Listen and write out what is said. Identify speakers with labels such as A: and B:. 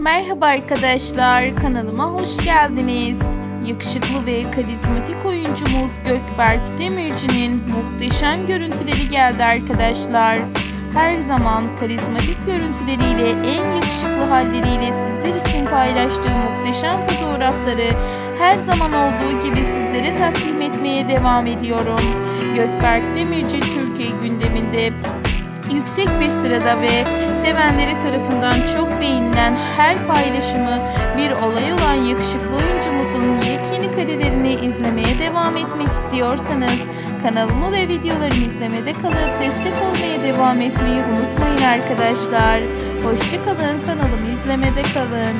A: Merhaba arkadaşlar, kanalıma hoş geldiniz. Yakışıklı ve karizmatik oyuncumuz Gökberk Demirci'nin muhteşem görüntüleri geldi arkadaşlar. Her zaman karizmatik görüntüleriyle en yakışıklı halleriyle sizler için paylaştığı muhteşem fotoğrafları her zaman olduğu gibi sizlere takdim etmeye devam ediyorum. Gökberk Demirci Türkiye gündeminde yüksek bir sırada ve sevenleri tarafından çok beğenilen her paylaşımı bir olay olan yakışıklı oyuncumuzun yepyeni karelerini izlemeye devam etmek istiyorsanız kanalımı ve videolarımı izlemede kalıp destek olmaya devam etmeyi unutmayın arkadaşlar. Hoşçakalın kanalımı izlemede kalın.